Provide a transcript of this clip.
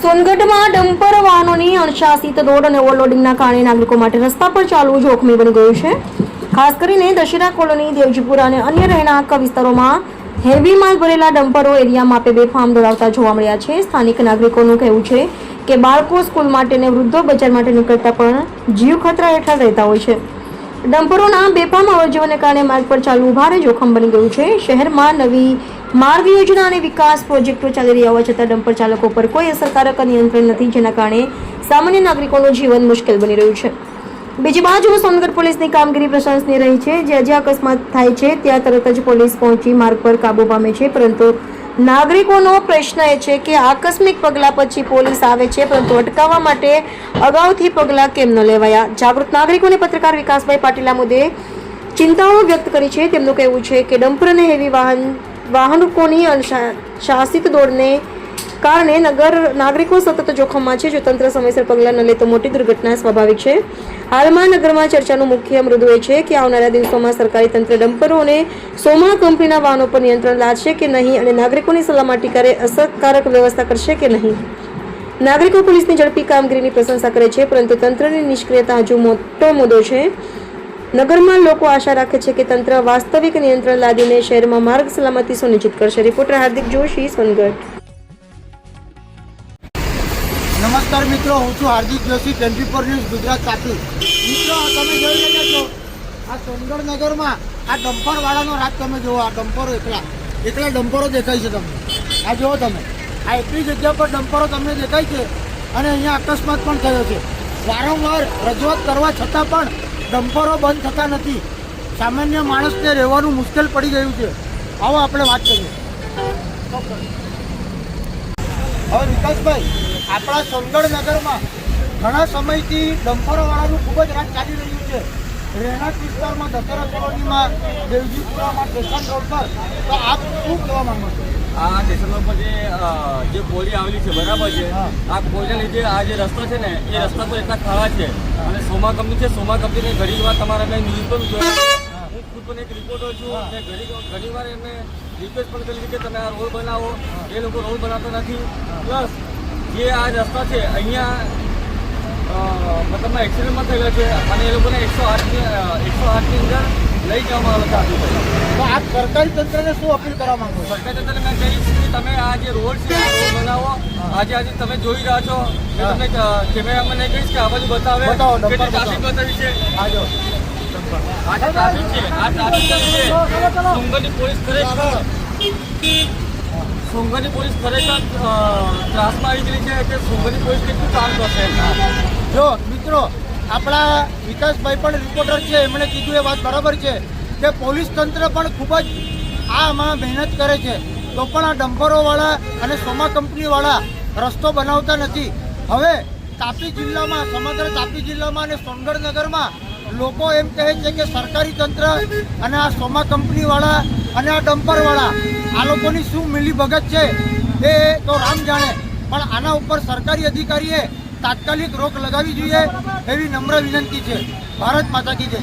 સોનગઢમાં dumper વાહનોની અણશાસિત દોડ અને ઓવરલોડિંગના કારણે નાગરિકો માટે રસ્તા પર ચાલવું જોખમી બની ગયું છે. ખાસ કરીને દશેરા કોલોની, દેવજીપુરા અને અન્ય રહેણાંક વિસ્તારોમાં હેવી માલ ભરેલા ડમ્પરો એરિયામાં આપે બેફામ દોડાવતા જોવા મળ્યા છે. સ્થાનિક નાગરિકોનું કહેવું છે કે બાળકો સ્કૂલ માટે અને વૃદ્ધો બજાર માટે નીકળતા પણ જીવ ખતરા હેઠળ રહેતા હોય છે. ડમ્પરોના બેફામ અવરજવને કારણે માર્ગ પર ચાલવું ભારે જોખમ બની ગયું છે. શહેરમાં નવી માર્ગ યોજના અને વિકાસ પ્રોજેક્ટો ચાલી રહ્યા હોવા છતાં ડમ્પર ચાલકો પર કોઈ અસરકારક નિયંત્રણ નથી, જેના કારણે સામાન્ય નાગરિકોનું જીવન મુશ્કેલ બની રહ્યું છે. બીજી બાજુ સોનગઢ પોલીસની કામગીરી પ્રશંસનીય રહી છે. જ્યાં જ્યાં અકસ્માત થાય છે, ત્યાં તરત જ પોલીસ પહોંચી માર્ગ પર કાબુ પામે છે, પરંતુ નાગરિકોનો પ્રશ્ન એ છે કે આકસ્મિક પગલાં પછી પોલીસ આવે છે, પરંતુ અટકાવવા માટે અગાઉથી પગલાં કેમ ન લેવાયા? જાગૃત નાગરિકોને પત્રકાર વિકાસભાઈ પાટીલા મુદ્દે ચિંતાઓ વ્યક્ત કરી છે. તેમનું કહેવું છે કે ડમ્પર અને હેવી વાહન વાહનકોની શાસિત દોડને કારણે નગર નાગરિકો સતત જોખમમાં છે. જો તંત્ર સમયસર પગલાં ન લે તો મોટી દુર્ઘટના સ્વાભાવિક છે. હાલમાં નગરમાં ચર્ચાનું મુખ્ય મૃદુ એ છે કે આવનારા દિવસોમાં સરકારી તંત્ર ડમ્પરો અને સોમા કંપનીના વાહનો પર નિયંત્રણ લાદશે કે નહીં અને નાગરિકોની સલામતી કરે અસરકારક વ્યવસ્થા કરશે કે નહીં? નાગરિકો પોલીસની ઝડપી કામગીરીની પ્રશંસા કરે છે, પરંતુ તંત્રની નિષ્ક્રિયતા હજુ મોટો મુદ્દો છે. નગરમાં લોકો આશા રાખે છે કે તંત્ર વાસ્તવિક નિયંત્રણ લાદીને શહેરમાં માર્ગ સલામતી સુનિશ્ચિત કરશે. રિપોર્ટર હાર્દિક જોશી, સોનગઢ. નમસ્કાર મિત્રો, હું છું Hardik Joshi, twenty four news, Gujarat સાથે. મિત્રો તમે જોઈ રહ્યા છો, આ સોનગઢ નગરમાં આ ડમ્પરવાળાનો રાત તમે જુઓ, આ ડમ્પરો એકલા એકલા ડમ્પરો દેખાય છે તમને. આ જુઓ તમે, આ એટલી જગ્યા પર ડમ્પરો તમને દેખાય છે અને અહીંયા અકસ્માત પણ થયો છે. વારંવાર રજૂઆત કરવા છતાં પણ ડમ્પરો બંધ થતા નથી. સામાન્ય માણસને રહેવાનું મુશ્કેલ પડી ગયું છે. આવો આપણે વાત કરીએ. હવે વિકાસભાઈ આપણા સોનગઢ નગરમાં ઘણા સમયથી ડમ્પરોવાળાનું ખૂબ જ રાત ચાલી રહ્યું છે. રહેણાંક વિસ્તારમાં દશેરા કોલોનીમાં દેવજીપુરામાં સ્ટેશન રોડ પર. તો આપ શું કહેવા માંગો છો? આ સ્ટેશન પર જે જે પોલી આવેલી છે બરાબર છે. આ કોળીના લીધે આ જે રસ્તો છે ને એ રસ્તા પર એટલા ખાડા છે. અને સોમા કંપની છે સોમા કંપનીને ઘણી વાર તમારે મેં ન્યૂઝ પણ જોયા. હું. ખુદ પણ એક રિપોર્ટર છું અને ઘણી ઘણી વાર એમને રિક્વેસ્ટ પણ કરી કે તમે આ રોડ બનાવો. એ લોકો રોડ બનાવતા નથી. પ્લસ જે આ રસ્તા છે અહીંયા મતલબમાં એક્સિડન્ટમાં થયેલા છે અને એ લોકોને એકસો આઠની એકસો આઠની અંદર લઈ જવામાં આવે છે તો આપ સરકારી તંત્રને શું અપીલ કરવા માંગો સરકારી તંત્રને મેં કહીશ કે તમે આ જે રોડ છે આ રોડ બનાવો. આજે આજે તમે જોઈ રહ્યા છો. કે હા. મેં અમને કહીશ કે આ બાજુ બતાવે. બતાવો, કે ટ્રાફિક બતાવી. છે. આ જો. આ ટ્રાફિક છે આ ટ્રાફિક છે. સુંગરની પોલીસ ખરેખર સુંગરની પોલીસ ખરેખર ત્રાસમાં આવી ગઈ છે કે સુંગરની પોલીસ કેટલું કામ કરશે? જો મિત્રો આપણા વિકાસભાઈ પણ રિપોર્ટર છે, એમણે કીધું એ વાત બરાબર છે કે પોલીસ તંત્ર પણ ખૂબ જ આમાં મહેનત કરે છે. તો પણ આ ડમ્પરોવાળા અને સોમા કંપનીવાળા રસ્તો બનાવતા નથી. હવે તાપી જિલ્લામાં, સમગ્ર તાપી જિલ્લામાં અને સોનગઢ નગરમાં લોકો એમ કહે છે કે સરકારી તંત્ર અને આ સોમા કંપનીવાળા અને આ ડમ્પરવાળા આ લોકોની શું મિલીભગત છે એ તો રામ જાણે. પણ આના ઉપર સરકારી અધિકારીએ તાત્કાલિક રોક લગાવી જોઈએ એવી નમ્ર વિનંતી છે. ભારત માતા કી જય.